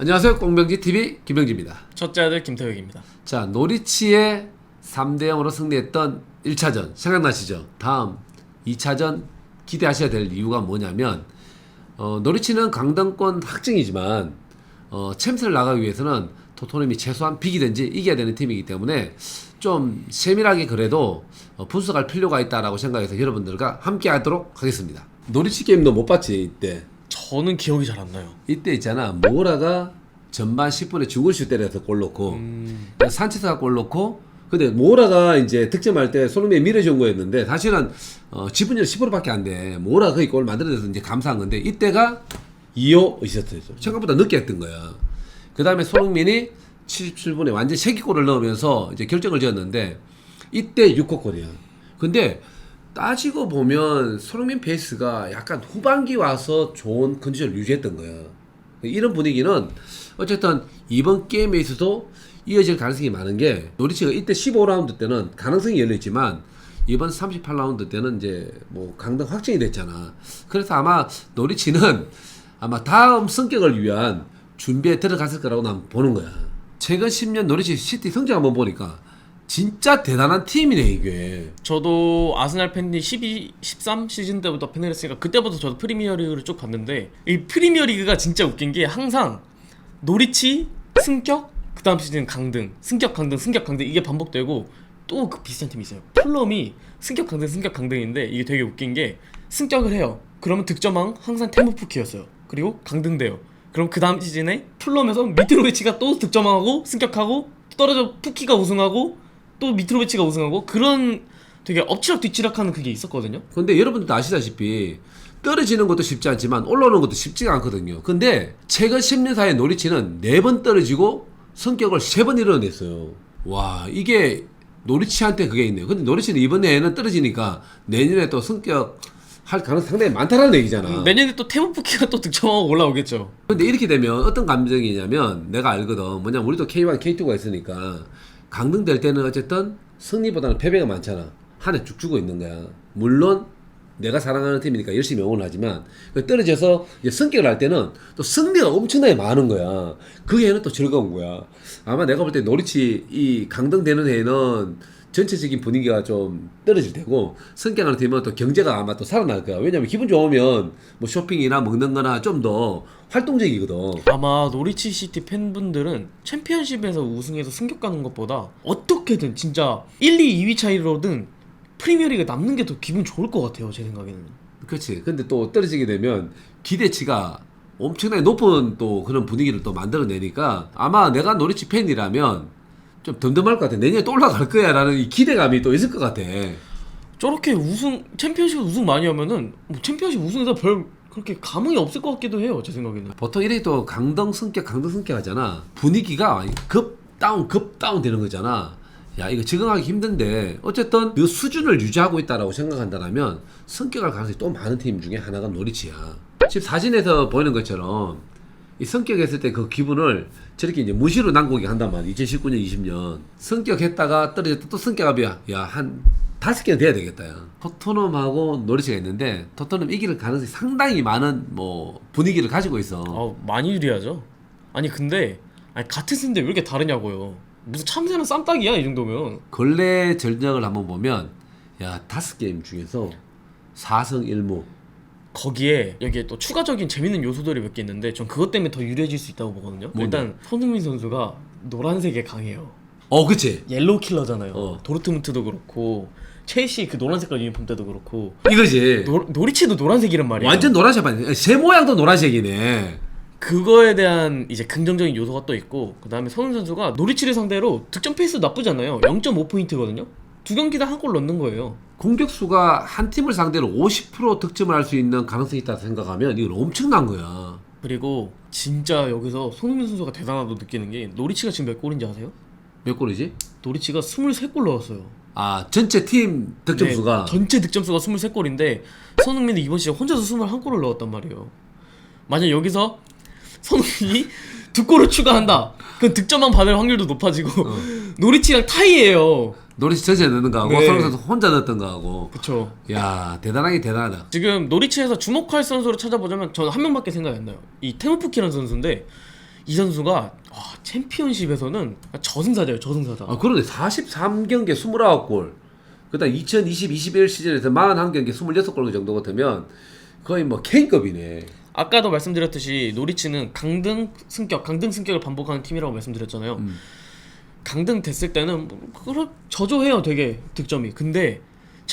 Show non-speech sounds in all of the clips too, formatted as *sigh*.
안녕하세요. 꽁병지 TV 김병지입니다. 첫째 아들 김태혁입니다. 자, 노리치의 3대 0으로 승리했던 1차전 생각나시죠? 다음 2차전 기대하셔야 될 이유가 뭐냐면 어, 노리치는 강등권 확정이지만 어, 챔스를 나가기 위해서는 토트넘이 최소한 비기든지 이겨야 되는 팀이기 때문에 좀 세밀하게 그래도 어, 분석할 필요가 있다라고 생각해서 여러분들과 함께 하도록 하겠습니다. 노리치 게임도 못 봤지 이때. 저는 기억이 잘 안 나요. 이때 있잖아 모라가 전반 10분에 죽을 슛 때려서 골 넣고 산체스가 골 넣고 근데 모라가 이제 득점할 때 손흥민이 밀어준 거였는데 사실은 어, 지분율 10%밖에 안 돼. 모라 거의 골 만들어내서 이제 감사한 건데 이때가 2호 어시스트였어. 생각보다 늦게 했던 거야. 그 다음에 손흥민이 77분에 완전 세기골을 넣으면서 이제 결정을 지었는데 이때 6호 골이야. 근데 따지고 보면 손흥민 페이스가 약간 후반기 와서 좋은 컨디션을 유지했던 거야. 이런 분위기는 어쨌든 이번 게임에 있어도 이어질 가능성이 많은 게 노리치가 이때 15라운드 때는 가능성이 열려 있지만 이번 38라운드 때는 이제 뭐 강등 확정이 됐잖아. 그래서 아마 노리치는 아마 다음 성격을 위한 준비에 들어갔을 거라고 난 보는 거야. 최근 10년 노리치 시티 성적 한번 보니까 진짜 대단한 팀이네 이게. 저도 아스날 팬이 12, 13 시즌 때부터 팬을 했으니까 그때부터 저도 프리미어리그를 쭉 봤는데 이 프리미어리그가 진짜 웃긴 게 항상 노리치 승격 그 다음 시즌 강등 승격 강등 승격 강등 이게 반복되고 또 그 비슷한 팀이 있어요. 플럼이 승격 강등 승격 강등인데 이게 되게 웃긴 게 승격을 해요. 그러면 득점왕 항상 테무푸키였어요. 그리고 강등돼요. 그럼 그 다음 시즌에 플럼에서 미트로비치가 또 득점왕하고 승격하고 떨어져 푸키가 우승하고 또 미트로비치가 우승하고 그런 되게 엎치락 뒤치락하는 그게 있었거든요 근데 여러분들도 아시다시피 떨어지는 것도 쉽지 않지만 올라오는 것도 쉽지가 않거든요. 근데 최근 10년 사이에 노리치는 4번 떨어지고 성격을 3번 이뤄냈어요. 와, 이게 노리치한테 그게 있네요. 근데 노리치는 이번에는 떨어지니까 내년에 또 성격 할 가능성이 상당히 많다는 얘기잖아. 내년에 또 테무푸키가 또 득점하고 올라오겠죠 근데 이렇게 되면 어떤 감정이냐면 내가 알거든. 뭐냐면 우리도 K1, K2가 있으니까 강등될 때는 어쨌든 승리보다는 패배가 많잖아. 한 해 쭉 주고 있는 거야. 물론 내가 사랑하는 팀이니까 열심히 응원을 하지만 그 떨어져서 이제 승격을 할 때는 또 승리가 엄청나게 많은 거야. 그 해는 또 즐거운 거야. 아마 내가 볼 때 노리치 이 강등되는 해에는 전체적인 분위기가 좀 떨어질 테고 승격하는 팀은 또 경제가 아마 또 살아날 거야. 왜냐면 기분 좋으면 뭐 쇼핑이나 먹는 거나 좀 더 활동적이거든. 아마 노리치 시티 팬분들은 챔피언십에서 우승해서 승격 가는 것보다 어떻게든 진짜 1, 2, 2위 차이로든 프리미어리그 남는 게 더 기분 좋을 것 같아요 제 생각에는 그렇지. 근데 또 떨어지게 되면 기대치가 엄청나게 높은 또 그런 분위기를 또 만들어내니까 아마 내가 노리치 팬이라면 좀 덤덤할 것 같아. 내년에 또 올라갈 거야 라는 이 기대감이 또 있을 것 같아. 저렇게 우승 챔피언십 우승 많이 하면은 뭐 챔피언십 우승해서 별 그렇게 감흥이 없을 것 같기도 해요 제 생각에는 보통 이렇게 또 강등 승격, 강등 승격 하잖아. 분위기가 급 다운, 급 다운 되는 거잖아. 야, 이거 적응하기 힘든데, 어쨌든 그 수준을 유지하고 있다라고 생각한다면, 성격할 가능성이 또 많은 팀 중에 하나가 노리치야. 지금 사진에서 보이는 것처럼, 이 성격했을 때 그 기분을 저렇게 이제 무시로 난고기 한단 말이야. 2019년, 20년. 성격했다가 떨어졌다 또 성격합이 야, 야, 한 다섯 개는 돼야 되겠다. 야. 토트넘하고 노리치가 있는데, 토트넘 이길 가능성이 상당히 많은 뭐 분위기를 가지고 있어. 아 많이 유리하죠 아니 근데 아니 같은 팀인데 왜 이렇게 다르냐고요 무슨 참새는 쌈딱이야 이 정도면 근래 전적을 한번 보면 야 다섯 게임 중에서 4승 1무 거기에 여기에 또 추가적인 재밌는 요소들이 몇 개 있는데 전 그것 때문에 더 유리해질 수 있다고 보거든요. 뭔데? 일단 손흥민 선수가 노란색에 강해요. 어 그치 옐로우 킬러잖아요. 어. 도르트문트도 그렇고 첼시 그 노란 색깔 유니폼 때도 그렇고 이거지 노, 노리치도 노란색이란 말이에요. 완전 노란색 아니야 새 모양도 노란색이네 그거에 대한 이제 긍정적인 요소가 또 있고 그 다음에 손흥민 선수가 노리치를 상대로 득점 페이스 나쁘지 않아요. 0.5 포인트거든요. 두 경기 다한골 넣는 거예요. 공격수가 한 팀을 상대로 50% 득점을 할 수 있는 가능성이 있다 생각하면 이건 엄청난 거야 그리고 진짜 여기서 손흥민 선수가 대단하다고 느끼는 게 노리치가 지금 몇 골인지 아세요? 몇 골이지? 노리치가 23골 넣었어요. 아 전체 팀 득점 수가 네, 전체 득점 수가 23골인데 손흥민이 이번 시즌 혼자서 21골을 넣었단 말이에요. 만약 여기서 손흥민이 두 골을 추가한다. 그럼 득점만 받을 확률도 높아지고 어. *laughs* 노리치랑 타이예요. 노리치 전체 넣는 거하고 네. 선수 혼자 넣었던 거하고 그쵸. 야 대단하게 대단하다 지금 노리치에서 주목할 선수를 찾아보자면 저는 한 명밖에 생각이 안 나요. 이 테무푸키라는 선수인데 이 선수가 와, 챔피언십에서는 저승사자예요 저승사자 아 그러네 43경기에 29골 그다음 2020, 21 시즌에서 41경기에 26골 정도 같으면 거의 뭐 케인급이네 아까도 말씀드렸듯이 노리치는 강등 승격 강등 승격을 반복하는 팀이라고 말씀드렸잖아요 음. 강등 됐을 때는 뭐 그걸 저조해요 되게 득점이 근데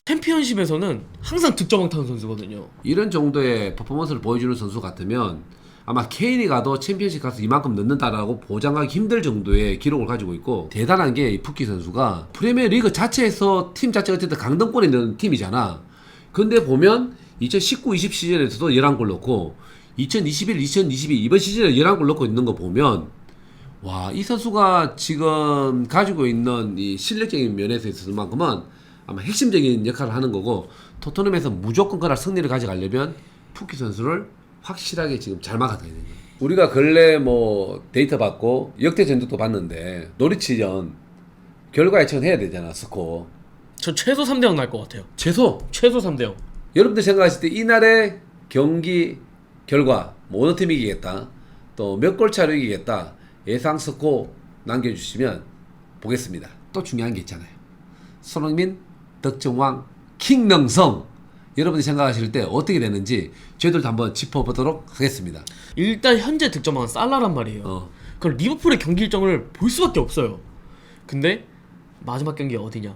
챔피언십에서는 항상 득점왕 타는 선수거든요 이런 정도의 퍼포먼스를 보여주는 선수 같으면 아마 케인이 가도 챔피언십 가서 이만큼 넣는다라고 보장하기 힘들 정도의 기록을 가지고 있고 대단한 게이 푸키 선수가 프리미어 리그 자체에서 팀 자체가 어쨌든 강등권에 있는 팀이잖아. 근데 보면 2019, 20 시즌에서도 11골 넣고 2021, 2022 이번 시즌에 11골 넣고 있는 거 보면 와, 이 선수가 지금 가지고 있는 이 실력적인 면에서 있어서 만큼은 아마 핵심적인 역할을 하는 거고 토트넘에서 무조건 그날 승리를 가져가려면 푸키 선수를 확실하게 지금 잘 막아야 되는 거예요. 우리가 근래 뭐 데이터 받고 역대 전적도 봤는데 노리치전 결과 예측해야 되잖아 스코어. 저 최소 3대0 날 것 같아요. 최소? 최소 3대0 여러분들 생각하실 때 이날의 경기 결과 뭐 어느 팀이 이기겠다 또 몇 골 차로 이기겠다 예상 스코어 남겨주시면 보겠습니다. 또 중요한 게 있잖아요. 손흥민 득점왕 킹능성. 여러분이 생각하실 때 어떻게 되는지 저희들도 한번 짚어보도록 하겠습니다. 일단 현재 득점왕은 살라란 말이에요. 어. 그럼 리버풀의 경기 일정을 볼 수밖에 없어요. 근데 마지막 경기 어디냐?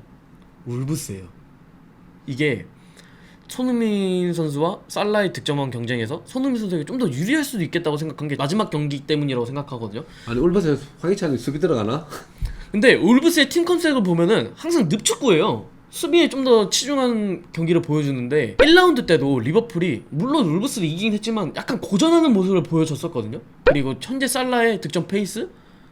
울브스예요. 이게 손흥민 선수와 살라의 득점왕 경쟁에서 손흥민 선수에게 좀 더 유리할 수도 있겠다고 생각한 게 마지막 경기 때문이라고 생각하거든요 아니 울버스 황희찬이 수비 들어가나? 근데 울브스의 팀 컨셉을 보면은 항상 늪축구예요. 수비에 좀 더 치중한 경기를 보여주는데 1라운드 때도 리버풀이 물론 울브스를 이기긴 했지만 약간 고전하는 모습을 보여줬었거든요. 그리고 현재 살라의 득점 페이스,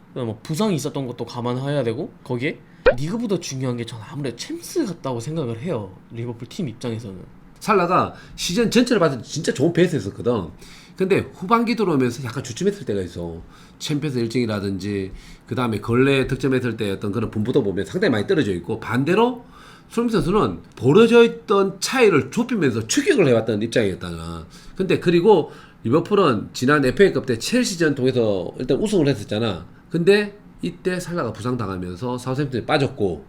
그다음에 뭐 부상이 있었던 것도 감안해야 되고 거기에 리그보다 중요한 게 저는 아무래도 챔스 같다고 생각을 해요. 리버풀 팀 입장에서는. 살라가 시즌 전체를 봤을 때 진짜 좋은 페이스였었거든. 근데 후반기 들어오면서 약간 주춤했을 때가 있어. 챔피언스 1등이라든지 그 다음에 근래 득점했을 때 어떤 그런 분부도 보면 상당히 많이 떨어져 있고 반대로 손흥민 선수는 벌어져 있던 차이를 좁히면서 추격을 해왔던 입장이었다나. 근데 그리고 리버풀은 지난 FA컵 때 첼시전 통해서 일단 우승을 했었잖아. 근데 이때 살라가 부상당하면서 사우샘프턴에 빠졌고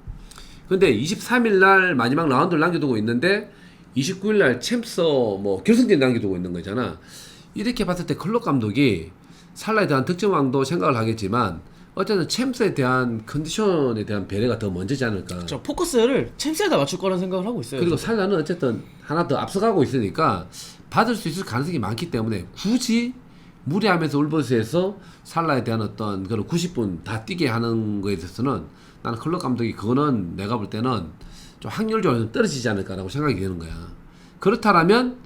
근데 23일 날 마지막 라운드를 남겨두고 있는데 29일 날 챔스 뭐 결승전 남겨두고 있는 거잖아. 이렇게 봤을 때 클럽 감독이 살라에 대한 득점왕도 생각을 하겠지만 어쨌든 챔스에 대한 컨디션에 대한 배려가 더 먼저지 않을까. 저 포커스를 챔스에다 맞출 거라는 생각을 하고 있어요. 그리고 살라는 어쨌든 하나 더 앞서가고 있으니까 받을 수 있을 가능성이 많기 때문에 굳이 무리하면서 울버스에서 살라에 대한 어떤 그런 90분 다 뛰게 하는 거에 대해서는 나는 클럽 감독이 그거는 내가 볼 때는 좀 확률적으로 좀 떨어지지 않을까라고 생각이 되는 거야. 그렇다라면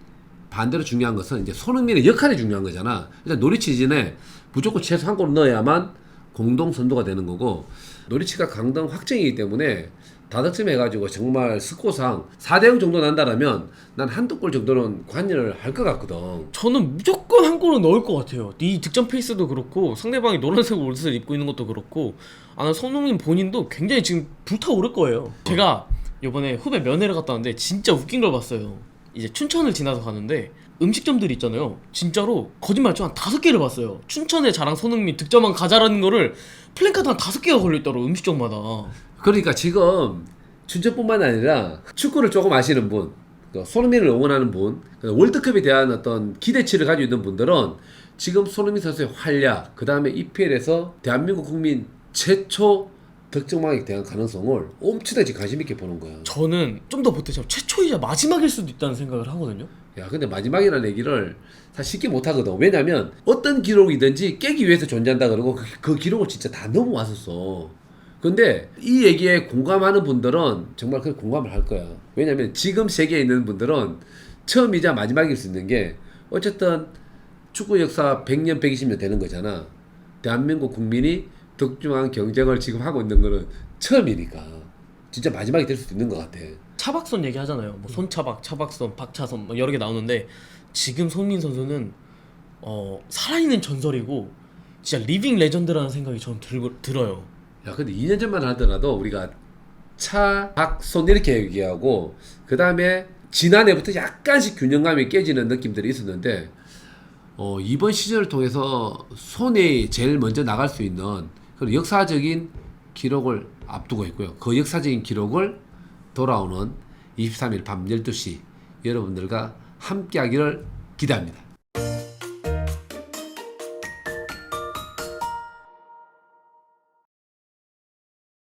반대로 중요한 것은 이제 손흥민의 역할이 중요한 거잖아. 일단 노리치진에 무조건 최소 한골 넣어야만 공동 선두가 되는 거고 노리치가 강등 확정이기 때문에 다득점 해가지고 정말 스코어상 4대0 정도 난다라면 난 한두 골 정도는 관여를 할 것 같거든. 저는 무조건 한 골은 넣을 것 같아요. 이 득점 페이스도 그렇고 상대방이 노란색 옷을 입고 있는 것도 그렇고 아나 손흥민 본인도 굉장히 지금 불타오를 거예요. 제가 이번에 후배 면회를 갔다 왔는데 진짜 웃긴 걸 봤어요. 이제 춘천을 지나서 가는데 음식점들이 있잖아요. 진짜로 거짓말 좀한 다섯 개를 봤어요. 춘천의 자랑 손흥민 득점왕 가자라는 거를 플랜카드 한 다섯 개가 걸려있더라고 음식점마다. 그러니까 지금 춘천뿐만 아니라 축구를 조금 아시는 분, 그 손흥민을 응원하는 분, 그 월드컵에 대한 어떤 기대치를 가지고 있는 분들은 지금 손흥민 선수의 활약, 그 다음에 EPL에서 대한민국 국민 최초 득점왕에 대한 가능성을 엄청나게 관심 있게 보는 거야. 저는 좀 더 보태자면 최초이자 마지막일 수도 있다는 생각을 하거든요. 야, 근데 마지막이라는 얘기를 사실 쉽게 못 하거든. 왜냐면 어떤 기록이든지 깨기 위해서 존재한다 그러고 그, 그 기록을 진짜 다 넘어왔었어. 근데 이 얘기에 공감하는 분들은 정말 그 공감을 할 거야. 왜냐면 지금 세계에 있는 분들은 처음이자 마지막일 수 있는 게 어쨌든 축구 역사 100년, 120년 되는 거잖아. 대한민국 국민이 득중한 경쟁을 지금 하고 있는 거는 처음이니까. 진짜 마지막이 될 수도 있는 것 같아. 차박선 얘기하잖아요. 뭐 손차박, 차박선, 박차선 뭐 여러 개 나오는데 지금 손민 선수는 어, 살아있는 전설이고 진짜 리빙 레전드라는 생각이 저는 들, 들어요. 야, 근데 2년 전만 하더라도 우리가 차, 박, 손 이렇게 얘기하고 그 다음에 지난해부터 약간씩 균형감이 깨지는 느낌들이 있었는데 어, 이번 시즌을 통해서 손에 제일 먼저 나갈 수 있는 그런 역사적인 기록을 앞두고 있고요. 그 역사적인 기록을 돌아오는 23일 밤 12시 여러분들과 함께 하기를 기대합니다.